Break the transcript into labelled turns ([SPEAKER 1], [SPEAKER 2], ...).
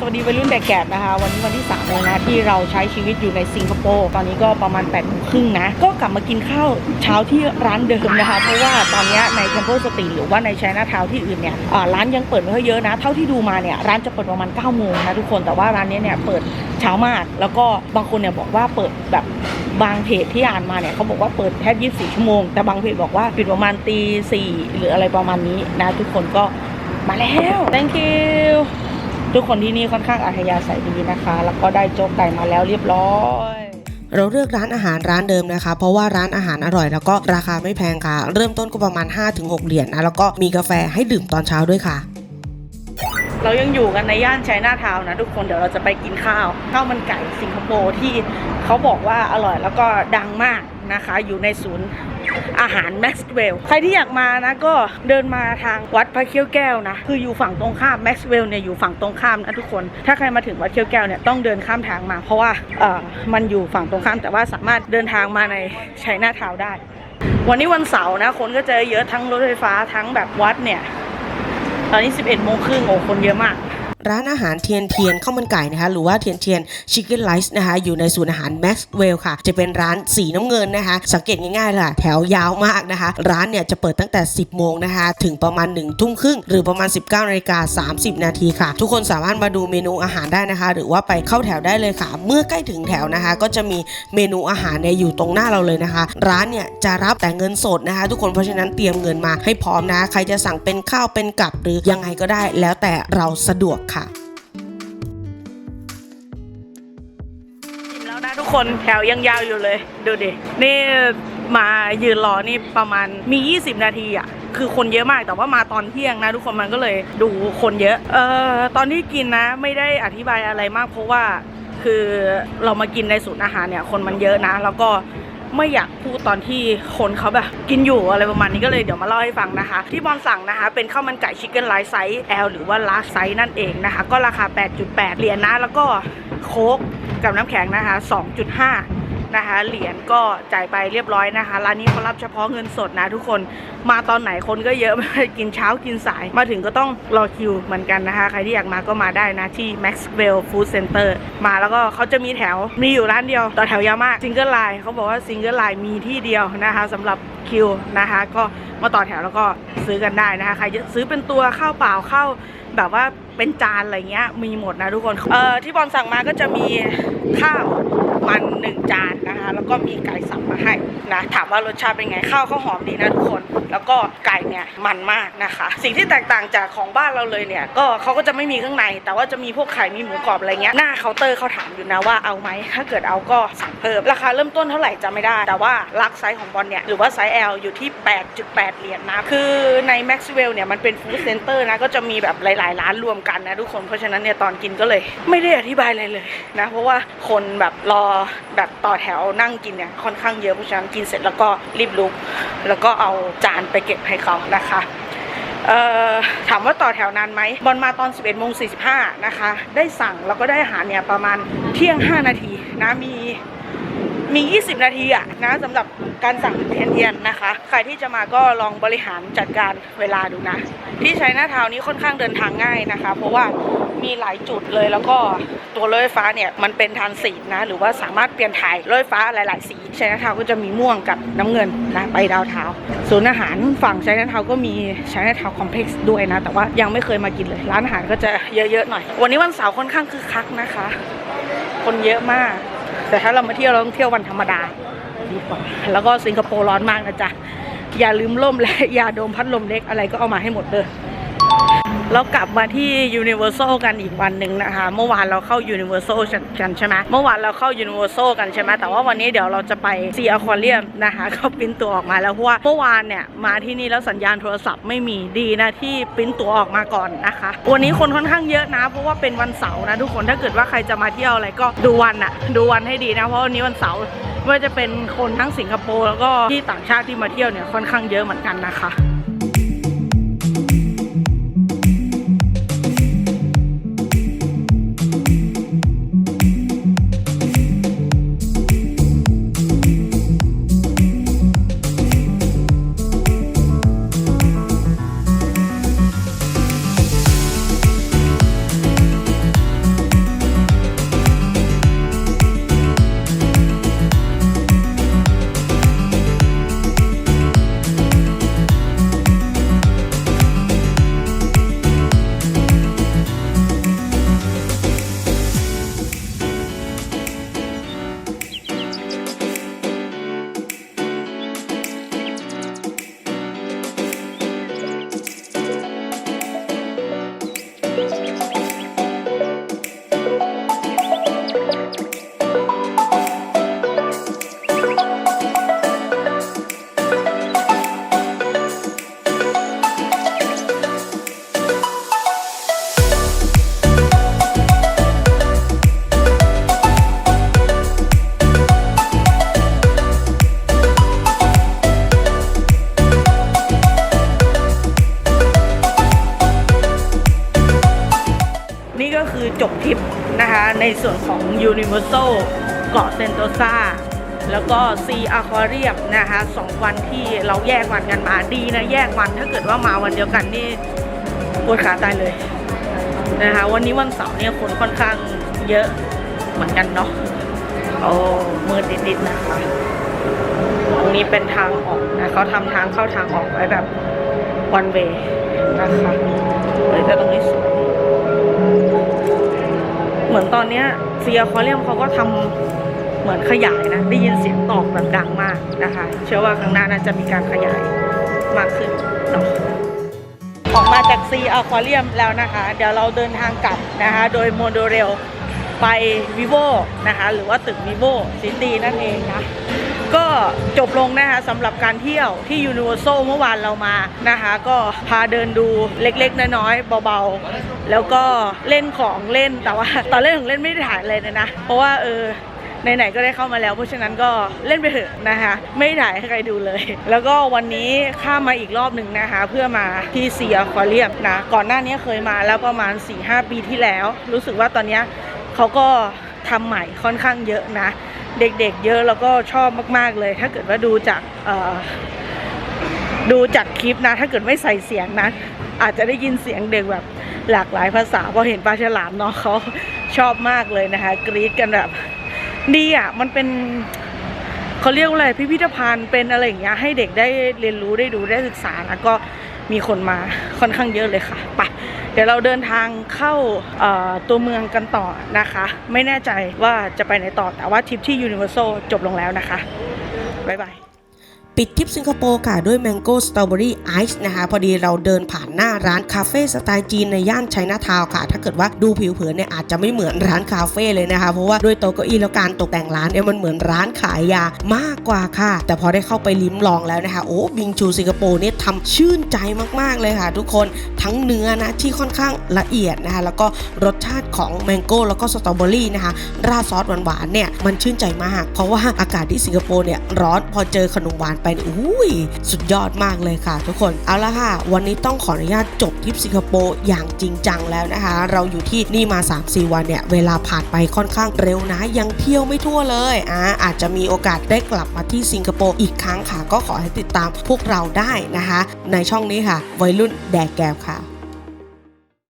[SPEAKER 1] สวัสดีวัยรุ่นแดกแกดนะคะ วันนี้วันที่3แล้วนะที่เราใช้ชีวิตอยู่ในสิงคโปร์ตอนนี้ก็ประมาณ8ปดโมงครึ่งนะ ก็กลับมากินข้าวเช้าที่ร้านเดิมนะคะ เพราะว่าตอนนี้ใน Temple Street หรือว่าใน China Town ที่อื่นเนี่ยร้านยังเปิดไม่ค่อยเยอะนะ เท่าที่ดูมาเนี่ยร้านจะเปิดประมาณ9ก้าโมงนะทุกคนแต่ว่าร้านนี้เนี่ยเปิดเช้ามาก แล้วก็บางคนเนี่ยบอกว่าเปิดแบบบางเพจที่อ่านมาเนี่ยเขาบอกว่าเปิดแค่24ชั่วโมง แต่บางเพจบอกว่าปิดประมาณตีสี่หรืออะไรประมาณนี้นะทุกคนก็มาแล้ว thank you ทุกคนที่นี่ค่อนข้างอัธยาศัยดีนะคะ แล้วก็ได้โจ๊กไก่มาแล้วเรียบร้อย
[SPEAKER 2] เราเลือกร้านอาหารร้านเดิมนะคะ เพราะว่าร้านอาหารอร่อยแล้วก็ราคาไม่แพงค่ะ เริ่มต้นก็ประมาณ 5-6 เหรียญนะแล้วก็มีกาแฟให้ดื่มตอนเช้าด้วยค่ะ
[SPEAKER 1] เรายังอยู่กันในย่านไชน่าทาวน์นะทุกคนเดี๋ยวเราจะไปกินข้าวข้าวมันไก่สิงคโปร์ที่เขาบอกว่าอร่อยแล้วก็ดังมาก นะคะ อยู่ในศูนย์อาหารแม็กซ์เวลใครที่อยากมานะก็เดินมาทางวัดพระเขี้ยวแก้วนะ คืออยู่ฝั่งตรงข้ามแม็กซ์เวลเนี่ยอยู่ฝั่งตรงข้ามนะทุกคน ถ้าใครมาถึงวัดเขี้ยวแก้วเนี่ยต้องเดินข้ามทางมา เพราะว่าเออมันอยู่ฝั่งตรงข้ามแต่ว่าสามารถเดินทางมาในไชน่าทาวได้ วันนี้วันเสาร์นะ คนก็จะเยอะทั้งรถไฟฟ้าทั้งแบบวัดเนี่ย ตอนนี้ 11โมงครึ่งโอ้คนเยอะมาก
[SPEAKER 2] ร้านอาหารเทียนเทียนข้าวมันไก่นะคะหรือว่าเทียนเทียนชิคเก้นไลซ์นะคะอยู่ในศูนย์อาหาร Maxwell ค่ะ จะเป็นร้านสีน้ำเงินนะคะ สังเกตง่ายๆล่ะแถวยาวมากนะคะ ร้านเนี่ยจะเปิดตั้งแต่ 10 โมงนะคะ ถึงประมาณ1ทุ่มครึ่งหรือประมาณ 19นาฬิกา30 นาทีค่ะ ทุกคนสามารถมาดูเมนูอาหารได้นะคะ หรือว่าไปเข้าแถวได้เลยค่ะ เมื่อใกล้ถึงแถวนะคะ ก็จะมีเมนูอาหารเนี่ยอยู่ตรงหน้าเราเลยนะคะ ร้านเนี่ยจะรับแต่เงินสดนะคะ ทุกคนเพราะฉะนั้นเตรียมเงินมาให้พร้อมนะ ใครจะสั่งเป็นข้าวเป็นกับหรือยังไงก็ได้ แล้วแต่เราสะดวกค่ะ
[SPEAKER 1] อิ่มแล้วนะทุกคนแถวยังยาวอยู่เลย ดูดิ นี่มายืนรอนี่ประมาณมี 20 นาทีอะคือคนเยอะมากแต่ว่ามาตอนเที่ยงนะ ทุกคนมันก็เลยดูคนเยอะ เอ่อตอนที่กินนะ ไม่ได้อธิบายอะไรมากเพราะว่าคือเรามากินในศูนย์อาหารเนี่ยคนมันเยอะนะ แล้วก็ ไม่อยากพูดตอนที่คนเขาแบบกินอยู่อะไรประมาณนี้ก็เลยเดี๋ยวมาเล่าให้ฟังนะคะ ที่บอลสั่งนะคะ เป็นข้าวมันไก่ชิคเก้นไลท์ไซส์ L หรือว่า large size นั่นเองนะคะ ก็ราคา 8.8 เหรียญนะ แล้วก็โค้กกับน้ำแข็งนะคะ 2.5 นะคะ เหรียญก็จ่ายไปเรียบร้อยนะคะ ร้านนี้เขารับเฉพาะเงินสดนะทุกคน มาตอนไหนคนก็เยอะ กินเช้ากินสาย มาถึงก็ต้องรอคิวเหมือนกันนะคะ ใครที่อยากมาก็มาได้นะที่ Maxwell Food Center มาแล้วก็เขาจะมีแถว มีอยู่ร้านเดียว ต่อแถวยาวมาก ซิงเกิลไลน์เขาบอกว่าซิงเกิลไลน์มีที่เดียวนะคะสำหรับคิวนะคะ ก็มาต่อแถวแล้วก็ซื้อกันได้นะคะ ใครจะซื้อเป็นตัวข้าวเปล่าข้าวแบบว่าเป็นจานอะไรเงี้ยมีหมดนะทุกคน เอ่อที่บอลสั่งมาก็จะมีข้าว มันหนึ่งจานนะคะ แล้วก็มีไก่สับมาให้นะถามว่ารสชาติเป็นไงข้าวเขาหอมดีนะทุกคน แล้วก็ไก่เนี่ยมันมากนะคะ สิ่งที่แตกต่างจากของบ้านเราเลยเนี่ยก็เขาก็จะไม่มีข้างใน แต่ว่าจะมีพวกไข่มีหมูกรอบอะไรเงี้ยหน้าเคาน์เตอร์เขาถามอยู่นะว่าเอาไหมถ้าเกิดเอาก็สั่งเพิ่มราคาเริ่มต้นเท่าไหร่จะไม่ได้ แต่ว่าลักไซส์ของบอลเนี่ยหรือว่าไซส์ L อยู่ที่ 8.8 เหรียญนะคือใน Maxwell เนี่ยมันเป็นฟู้ดเซ็นเตอร์นะก็จะมีแบบหลาย ๆ ร้านรวมกันนะทุกคนเพราะฉะนั้นเนี่ยตอนกินก็เลย ไม่ได้อธิบายอะไรเลยนะเพราะว่าคนแบบรอแบบต่อแถวนั่งกินเนี่ยค่อนข้างเยอะเพราะฉะนั้นกินเสร็จแล้วก็รีบลุก แล้วก็เอาจานไปเก็บให้เขานะคะถามว่าต่อแถวนานไหมบอลมาตอน 11โมง45 นะคะ ได้สั่งแล้วก็ได้อาหารเนี่ยประมาณเที่ยง 5 นาทีนะมีมี 20 นาทีอะนะสำหรับการสั่งเทียนเทียนนะคะ ใครที่จะมาก็ลองบริหารจัดการเวลาดูนะ ที่ใช้หน้าทาวน์นี้ค่อนข้างเดินทางง่ายนะคะ เพราะว่า มีหลายจุดเลยแล้วก็ตัวรถไฟฟ้าเนี่ยมันเป็นทานสีนะหรือว่าสามารถเปลี่ยนถ่ายรถไฟฟ้าหลาย ๆ สีช้หน้าทาวก็จะมีม่วงกับน้ำเงินนะไปดาวเทาศูนย์อาหารฝั่งช้หน้าทาวก็มีช้หน้าทาวคอมเพล็กซ์ด้วยนะ แต่ว่ายังไม่เคยมากินเลย ร้านอาหารก็จะเยอะ ๆ หน่อย วันนี้วันเสาร์ค่อนข้างคึกคักนะคะ คนเยอะมาก แต่ถ้าเรามาเที่ยวเราต้องเที่ยววันธรรมดาดีกว่าแล้วก็สิงคโปร์ร้อนมากนะจ๊ะอย่าลืมล่มและยาดมพัดลมเล็กอะไรก็เอามาให้หมดเลย เรากลับมาที่ Universal กันอีกวันหนึ่งนะคะ เมื่อวานเราเข้า Universal กันใช่ไหมเมื่อวานเราเข้า Universal กันใช่ไหมแต่ว่าวันนี้เดี๋ยวเราจะไป Sea Aquarium นะคะเขาปิ้นตัวออกมาแล้วเพราะว่าเมื่อวานเนี่ยมาที่นี่แล้วสัญญาณโทรศัพท์ไม่มีดีนะที่ปิ้นตัวออกมาก่อนนะคะ วันนี้คนค่อนข้างเยอะนะ เพราะว่าเป็นวันเสาร์นะทุกคนถ้าเกิดว่าใครจะมาเที่ยวอะไรก็ดูวันอะดูวันให้ดีนะเพราะวันนี้วันเสาร์ไม่ว่าจะเป็นคนทั้งสิงคโปร์แล้วก็ที่ต่างชาติที่มาเที่ยวเนี่ยค่อนข้างเยอะเหมือนกันนะคะ นี่ก็คือจบทริปนะคะ ในส่วนของ Universal เกาะเซนโตซาแล้วก็ซีอะควาเรียมนะคะสองวันที่เราแยกวันกันมาดีนะ แยกวันถ้าเกิดว่ามาวันเดียวกันนี่ปวดขาตายเลยนะคะวันนี้วันเสาร์เนี่ยคนค่อนข้างเยอะเหมือนกันเนาะโอ้มืดนิดๆนะคะตรงนี้เป็นทางออกนะเขาทำทางเข้าทางออกไว้แบบวันเวนะคะเลยแต่ตรงนี้สวย เหมือนตอนเนี้ยเซียคอเรียมเขาก็ทำเหมือนขยายนะได้ยินเสียงตอกแบบดังมากนะคะ เชื่อว่าข้างหน้าน่าจะมีการขยายมากขึ้นเนาะออกมาจากซีอะควาเรียมแล้วนะคะ เดี๋ยวเราเดินทางกลับนะคะ โดยโมโดเรลไปวิโวนะคะ หรือว่าตึกวิโวซิตี้นั่นเองนะก็จบลงนะคะสำหรับการเที่ยวที่ยูนิเวอร์แซลเมื่อวานเรามานะคะ ก็พาเดินดูเล็กๆ น้อยๆเบาๆ แล้วก็เล่นของเล่นแต่ว่า ตอนเล่นของเล่นไม่ได้ถ่ายเลยนะ เพราะว่าเออไหนๆก็ได้เข้ามาแล้ว เพราะฉะนั้นก็เล่นไปเถอะนะคะ ไม่ได้ถ่ายให้ใครดูเลย แล้วก็วันนี้ข้ามมาอีกรอบหนึ่งนะคะ เพื่อมาที่เซียควาเรียมนะ ก่อนหน้านี้เคยมาแล้วประมาณ 4-5 ปีที่แล้ว รู้สึกว่าตอนนี้เขาก็ทำใหม่ค่อนข้างเยอะนะ เด็กๆเยอะแล้วก็ชอบมากๆเลย ถ้าเกิดว่าดูจากดูจากคลิปนะ ถ้าเกิดไม่ใส่เสียงนะ อาจจะได้ยินเสียงเด็กแบบหลากหลายภาษาพอเห็นปลาฉลามเนาะเขาชอบมากเลยนะคะ กรี๊ดกันแบบดีอะมันเป็นเขาเรียกว่าอะไรพิพิธภัณฑ์เป็นอะไรอย่างเงี้ยให้เด็กได้เรียนรู้ได้ดูได้ศึกษาแล้วก็มีคนมาค่อนข้างเยอะเลยค่ะไปเดี๋ยวเราเดินทางเข้าตัวเมืองกันต่อนะคะ ไม่แน่ใจว่าจะไปไหนต่อแต่ว่าทริปที่ Universal จบลงแล้วนะคะบ๊ายบาย
[SPEAKER 2] ปิดทริปสิงคโปร์ค่ะด้วย Mango Strawberry Ice นะคะพอดีเราเดินผ่านหน้าร้านคาเฟ่สไตล์จีนในย่านไชน่าทาวน์ค่ะ ถ้าเกิดว่าดูผิวเผินเนี่ยอาจจะไม่เหมือนร้านคาเฟ่เลยนะคะ เพราะว่าด้วยโต๊ะเก้าอี้แล้วการตกแต่งร้านเนี่ยมันเหมือนร้านขายยามากกว่าค่ะ แต่พอได้เข้าไปลิ้มลองแล้วนะคะโอ้บิงชูสิงคโปร์เนี่ยทำชื่นใจมากๆเลยค่ะ ทุกคนทั้งเนื้อนะที่ค่อนข้างละเอียดนะคะแล้วก็รสชาติของแมงโก้แล้วก็สตรอเบอรี่นะคะราดซอสหวานๆเนี่ยมันชื่นใจมาก เพราะว่าอากาศที่สิงคโปร์เนี่ยร้อนพอเจอขนมหวานไปเป็นอุ้ยสุดยอดมากเลยค่ะ ทุกคนเอาละค่ะ วันนี้ต้องขออนุญาตจบทริปสิงคโปร์อย่างจริงจังแล้วนะคะ เราอยู่ที่นี่มา 3-4 วันเนี่ย เวลาผ่านไปค่อนข้างเร็วนะ ยังเที่ยวไม่ทั่วเลยอ่าอาจจะมีโอกาสได้กลับมาที่สิงคโปร์อีกครั้งค่ะ ก็ขอให้ติดตามพวกเราได้นะคะ ในช่องนี้ค่ะ วัยรุ่นแดกแก้วค่ะ